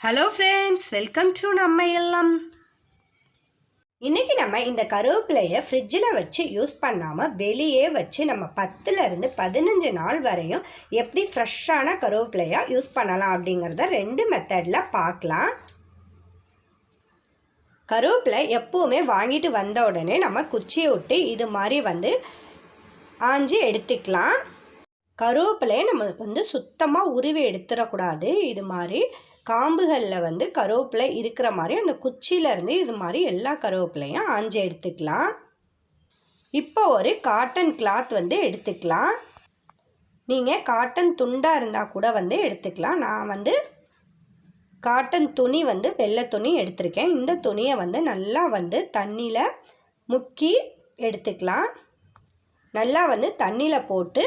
Hello friends welcome to நம்ம எல்லாம். இன்றைக்கி நம்ம இந்த கருவேப்பிலையை ஃப்ரிட்ஜில் வச்சு யூஸ் பண்ணாமல் வெளியே வச்சு நம்ம பத்துலேருந்து பதினஞ்சு நாள் வரையும் எப்படி ஃப்ரெஷ்ஷான கருவேப்பிலையாக யூஸ் பண்ணலாம் அப்படிங்கிறத ரெண்டு மெத்தடில் பார்க்கலாம். கருவேப்பிலை எப்போவுமே வாங்கிட்டு வந்த உடனே நம்ம குச்சியை விட்டு இது மாதிரி வந்து ஆஞ்சி எடுத்துக்கலாம். கருவேப்பிலையை நம்ம வந்து சுத்தமாக உருவி எடுத்துடக்கூடாது. இது மாதிரி காம்புகளில் வந்து கருவேப்பிலை இருக்கிற மாதிரி அந்த குச்சியிலேருந்து இது மாதிரி எல்லா கருவேப்பிலையும் ஆஞ்சி எடுத்துக்கலாம். இப்போ ஒரு காட்டன் கிளாத் வந்து எடுத்துக்கலாம். நீங்கள் காட்டன் துண்டாக இருந்தால் கூட வந்து எடுத்துக்கலாம். நான் வந்து காட்டன் துணி வந்து வெள்ளை துணி எடுத்திருக்கேன். இந்த துணியை வந்து நல்லா வந்து தண்ணியில் முக்கி எடுத்துக்கலாம். நல்லா வந்து தண்ணியில் போட்டு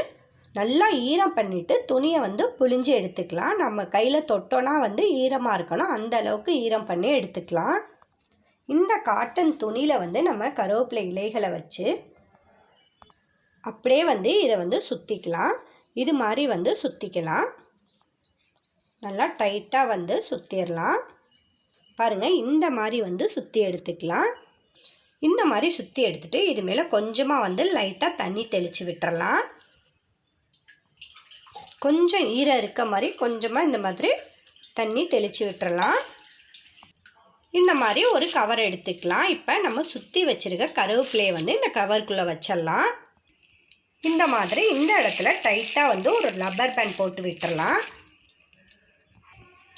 நல்லா ஈரம் பண்ணிவிட்டு துணியை வந்து புழிஞ்சு எடுத்துக்கலாம். நம்ம கையில் தொட்டோன்னா வந்து ஈரமாக இருக்கணும். அந்த அளவுக்கு ஈரம் பண்ணி எடுத்துக்கலாம். இந்த காட்டன் துணியில் வந்து நம்ம கருவேப்பிலை இலைகளை வச்சு அப்படியே வந்து இதை வந்து சுற்றிக்கலாம் இது மாதிரி வந்து சுற்றிக்கலாம் நல்லா டைட்டாக வந்து சுற்றிடலாம் பாருங்கள் இந்த மாதிரி வந்து சுற்றி எடுத்துக்கலாம். இந்த மாதிரி சுற்றி எடுத்துகிட்டு இது மேலே கொஞ்சமாக வந்து லைட்டாக தண்ணி தெளித்து விட்டுறலாம். கொஞ்சம் ஈரம் இருக்க மாதிரி கொஞ்சமாக இந்த மாதிரி தண்ணி தெளித்து விட்டுறலாம். இந்த மாதிரி ஒரு கவர் எடுத்துக்கலாம். இப்போ நம்ம சுற்றி வச்சுருக்க கருவேப்பிலையை வந்து இந்த கவருக்குள்ளே வச்சிடலாம். இந்த மாதிரி இந்த இடத்துல டைட்டாக வந்து ஒரு ரப்பர் பேண்ட் போட்டு விட்டுறலாம்.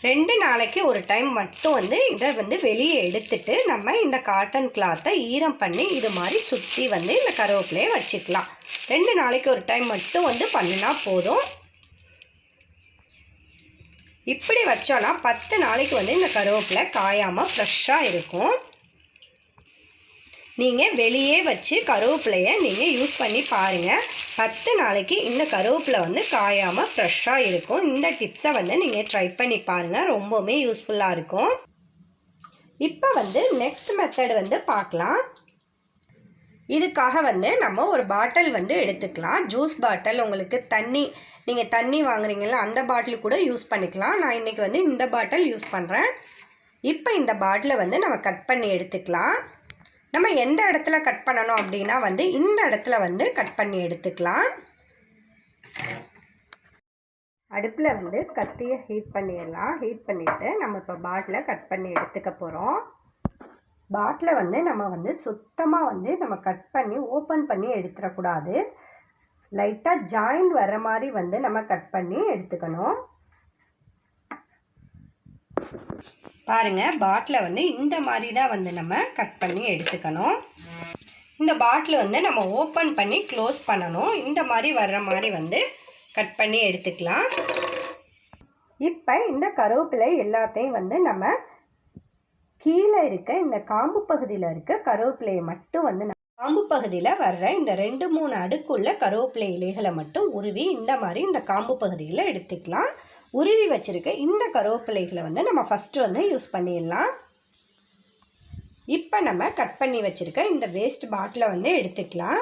ரெண்டு நாளைக்கு ஒரு டைம் மட்டும் வந்து இதை வந்து வெளியே எடுத்துட்டு நம்ம இந்த காட்டன் கிளாத்தை ஈரம் பண்ணி இது மாதிரி சுற்றி வந்து இந்த கருவேப்பிலையை வச்சுக்கலாம். ரெண்டு நாளைக்கு ஒரு டைம் மட்டும் வந்து பண்ணினா போதும். இப்படி வச்சோன்னா பத்து நாளைக்கு வந்து இந்த கருவேப்பிலை காயாமல் ஃப்ரெஷ்ஷாக இருக்கும். நீங்கள் வெளியே வச்சு கருவேப்பிலையை நீங்கள் யூஸ் பண்ணி பாருங்கள் பத்து நாளைக்கு இந்த கருவேப்பிலை வந்து காயாமல் ஃப்ரெஷ்ஷாக இருக்கும். இந்த டிப்ஸை வந்து நீங்கள் ட்ரை பண்ணி பாருங்கள் ரொம்பவுமே யூஸ்ஃபுல்லாக இருக்கும். இப்போ வந்து நெக்ஸ்ட் மெத்தட் வந்து பார்க்கலாம். இதுக்காக வந்து நம்ம ஒரு பாட்டில் வந்து எடுத்துக்கலாம். ஜூஸ் பாட்டில் உங்களுக்கு தண்ணி நீங்கள் தண்ணி வாங்குறீங்கள அந்த பாட்டில் கூட யூஸ் பண்ணிக்கலாம். நான் இன்றைக்கி வந்து இந்த பாட்டில் யூஸ் பண்ணுறேன் இப்போ இந்த பாட்டிலை வந்து நம்ம கட் பண்ணி எடுத்துக்கலாம். நம்ம எந்த இடத்துல கட் பண்ணணும் அப்படின்னா வந்து இந்த இடத்துல வந்து கட் பண்ணி எடுத்துக்கலாம். அடுப்பில் வந்து கத்தியை ஹீட் பண்ணிடலாம். ஹீட் பண்ணிவிட்டு நம்ம இப்போ பாட்டிலை கட் பண்ணி எடுத்துக்க போகிறோம் பாட்டிலை வந்து நம்ம வந்து சுத்தமாக வந்து நம்ம கட் பண்ணி ஓப்பன் பண்ணி எடுத்துடக்கூடாது. லைட்டாக ஜாயின் வர்ற மாதிரி வந்து நம்ம கட் பண்ணி எடுத்துக்கணும். பாருங்கள் பாட்டிலை வந்து இந்த மாதிரி தான் வந்து நம்ம கட் பண்ணி எடுத்துக்கணும். இந்த பாட்டில் வந்து நம்ம ஓப்பன் பண்ணி க்ளோஸ் பண்ணணும். இந்த மாதிரி வர்ற மாதிரி வந்து கட் பண்ணி எடுத்துக்கலாம். இப்போ இந்த கருவேப்பிலை எல்லாத்தையும் வந்து நம்ம கீழே இருக்க இந்த காம்பு பகுதியில் இருக்க கருவேப்பிலையை மட்டும் வந்து காம்பு பகுதியில் வர்ற இந்த ரெண்டு மூணு அடுக்குள்ள கருவேப்பிலை இலைகளை மட்டும் உருவி இந்த மாதிரி இந்த காம்பு பகுதியில் எடுத்துக்கலாம். உருவி வச்சுருக்க இந்த கருவேப்பிலைகளை வந்து நம்ம ஃபஸ்ட்டு வந்து யூஸ் பண்ணிடலாம். இப்போ நம்ம கட் பண்ணி வச்சுருக்க இந்த வேஸ்ட் பாட்டிலை வந்து எடுத்துக்கலாம்.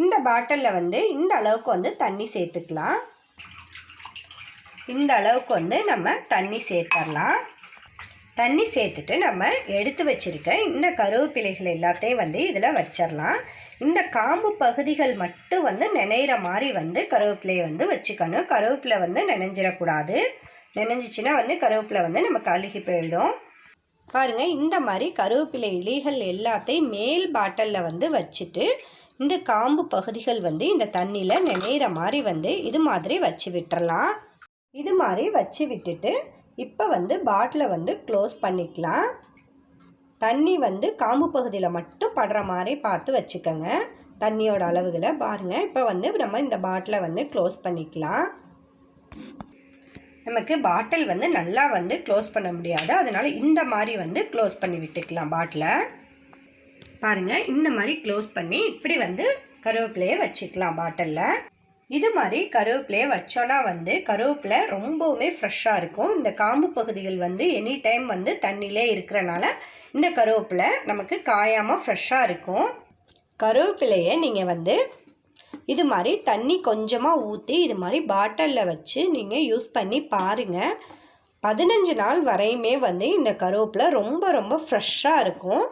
இந்த பாட்டிலில் வந்து இந்த அளவுக்கு வந்து தண்ணி சேர்த்துக்கலாம். இந்த அளவுக்கு வந்து நம்ம தண்ணி சேர்த்துடலாம் தண்ணி சேர்த்துட்டு நம்ம எடுத்து வச்சுருக்க இந்த கருவேப்பிலைகள் எல்லாத்தையும் வந்து இதில் வச்சிடலாம் இந்த காம்பு பகுதிகள் மட்டும் வந்து நினைகிற மாதிரி வந்து கருவேப்பிலையை வந்து வச்சுக்கணும். கருவேப்பிலை வந்து நினைஞ்சிடக்கூடாது நினைஞ்சிச்சின்னா வந்து கருவேப்பிலை வந்து நமக்கு அழுகி போயிடும். பாருங்கள் இந்த மாதிரி கருவேப்பிலை இலைகள் எல்லாத்தையும் மேல் பாட்டிலில் வந்து வச்சுட்டு இந்த காம்பு பகுதிகள் வந்து இந்த தண்ணியில் நினைகிற மாதிரி வந்து இது மாதிரி வச்சு விட்டுறலாம் இது மாதிரி வச்சு விட்டுட்டு இப்போ வந்து பாட்டிலை வந்து க்ளோஸ் பண்ணிக்கலாம். தண்ணி வந்து காம்பு பகுதியில் மட்டும் படுற மாதிரி பார்த்து வச்சுக்கோங்க. தண்ணியோட அளவுகளை பாருங்கள் இப்போ வந்து நம்ம இந்த பாட்டிலை வந்து க்ளோஸ் பண்ணிக்கலாம். நமக்கு பாட்டில் வந்து நல்லா வந்து க்ளோஸ் பண்ண முடியாது. அதனால் இந்த மாதிரி வந்து க்ளோஸ் பண்ணி விட்டுக்கலாம் பாட்டிலை பாருங்கள் இந்த மாதிரி க்ளோஸ் பண்ணி இப்படி வந்து கருவேப்பிலையை வச்சுக்கலாம் பாட்டிலில் இது மாதிரி கருவேப்பிலையை வச்சோன்னா வந்து கருவேப்பிலை ரொம்பவுமே ஃப்ரெஷ்ஷாக இருக்கும். இந்த காம்பு பகுதிகள் வந்து எனி டைம் வந்து தண்ணியிலே இருக்கிறனால இந்த கருவேப்பிலை நமக்கு காயாமல் ஃப்ரெஷ்ஷாக இருக்கும். கருவேப்பிலையை நீங்கள் வந்து இது மாதிரி தண்ணி கொஞ்சமாக ஊற்றி இது மாதிரி பாட்டிலில் வச்சு நீங்கள் யூஸ் பண்ணி பாருங்கள் பதினஞ்சு நாள் வரையுமே வந்து இந்த கருவேப்பிலை ரொம்ப ரொம்ப ஃப்ரெஷ்ஷாக இருக்கும்.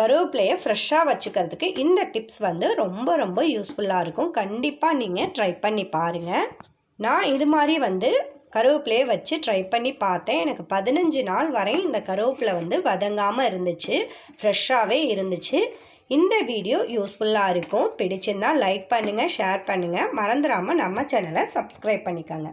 கருவேப்பிலையை ஃப்ரெஷ்ஷாக வச்சுக்கிறதுக்கு இந்த டிப்ஸ் வந்து ரொம்ப ரொம்ப யூஸ்ஃபுல்லாக இருக்கும். கண்டிப்பாக நீங்கள் ட்ரை பண்ணி பாருங்கள் நான் இது மாதிரி வந்து கருவேப்பிலையை வச்சு ட்ரை பண்ணி பார்த்தேன். எனக்கு பதினஞ்சு நாள் வரை இந்த கருவேப்பிலை வந்து வதங்காமல் இருந்துச்சு. ஃப்ரெஷ்ஷாகவே இருந்துச்சு. இந்த வீடியோ யூஸ்ஃபுல்லாக இருக்கும். பிடிச்சிருந்தால் லைக் பண்ணுங்கள் ஷேர் பண்ணுங்கள் மறந்துடாமல் நம்ம சேனலை சப்ஸ்கிரைப் பண்ணிக்கோங்க.